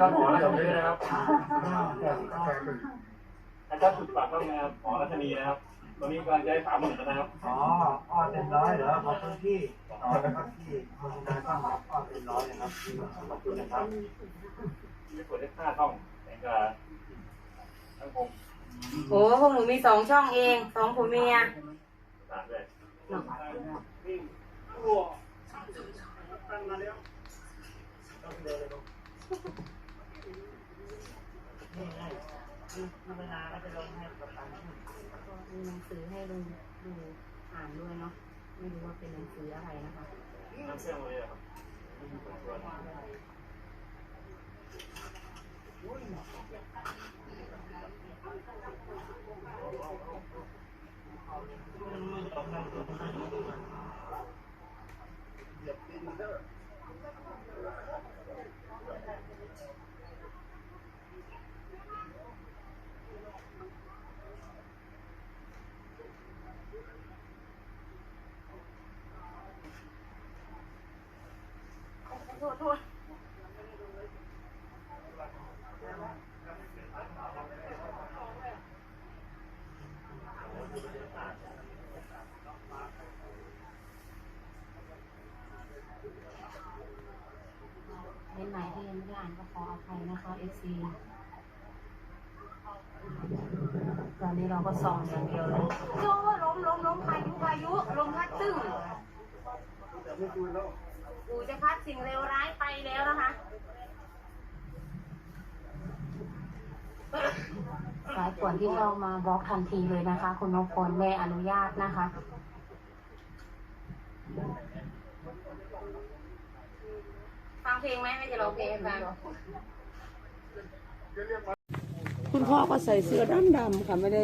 ก็ขอระดับนี้นะครับนะครับสุดปากต้องนะครับขอรัชนีนะครับ ตอนนี้กำลังจะให้สามหมื่นแล้วนะครับ อ๋ออ้อเต็มร้อยเหรอขอบคุณพี่อ๋อครับพี่โฆษณาต้องรับอ้อเต็มร้อยนะครับ ขอบคุณนะครับไม่กดได้ค่าช่องแต่ก็ทั้งผมโอ้พวกหนูมีสองช่องเองสองผัวเมียต่างเลย เนาจะลงให้ก็มีหนังสือให้ลุงดูอ่านด้วยเนาะไม่รู้ว่าเป็นหนังสืออะไรนะคะน้ำเชื่อมเลยครับเล่น ไหนที่ยังไม่ได้อ่านก็ขออภัยนะคะเอซีตอนนี้เราก็ส่องอย่างเดียวเลยโจ้ล้มล้มล้มพายุพายุลมพัดตึ้ง อูจะพัดสิ่งเลวร้ายไปแล้วนะคะสายป่วนที่เข้ามาบล็อกทันทีเลยนะคะ คุณนพพลแม่อนุญาตนะคะ ฟังเพลงไหมไม่จะร้องเพลงให้ฟัง คุณพ่อก็ใส่เสื้อดำดำๆค่ะไม่ได้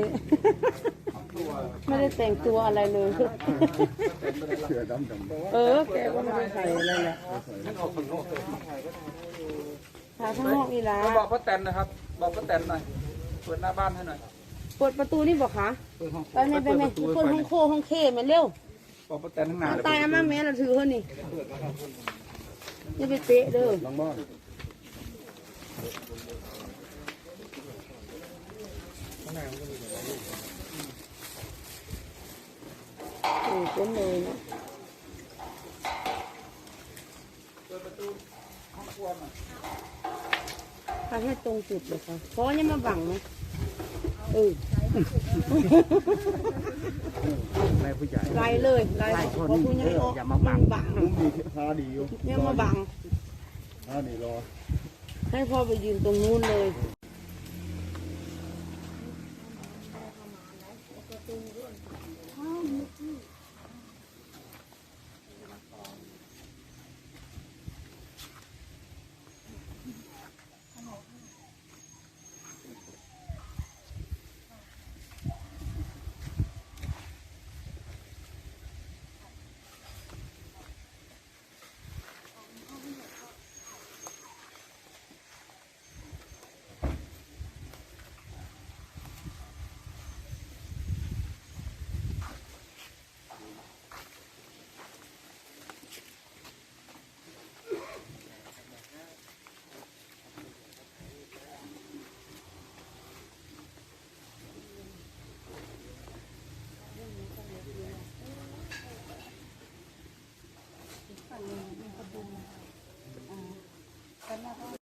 ไม่ได้แต่งตัวอะไรเลยเออ แกก็ไม่ได้ใส่อะไรแหละถ่ายข้างนอกนี่ละบอกป้าแตนนะครับ บอกป้าแตนหน่อย เปิดหน้าบ้านให้หน่อยเปิดประตูนี่บอกคะเปิดห้องไปไหมไปไหมเปิดประตูเปิดห้องโคห้องเคมาเร็ว บอกป้าแตนข้างหน้าเอาตายอามาแม่เราถือเขานี่อย่าไปเตะเด้อลองบ้าน โอ้เป็นเลยนะเปิดประตูห้องครัวหน่อยทำให้ตรงจุดเลยค่ะเพราะยังมาบังนะเออแม่ผู้ใหญ่ไล่เลยไล่เพราะคุณยังออกมันบังมุมดีพาดีอยู่ยังมาบังพาดีรอให้พ่อไปยืนตรงนู้นเลย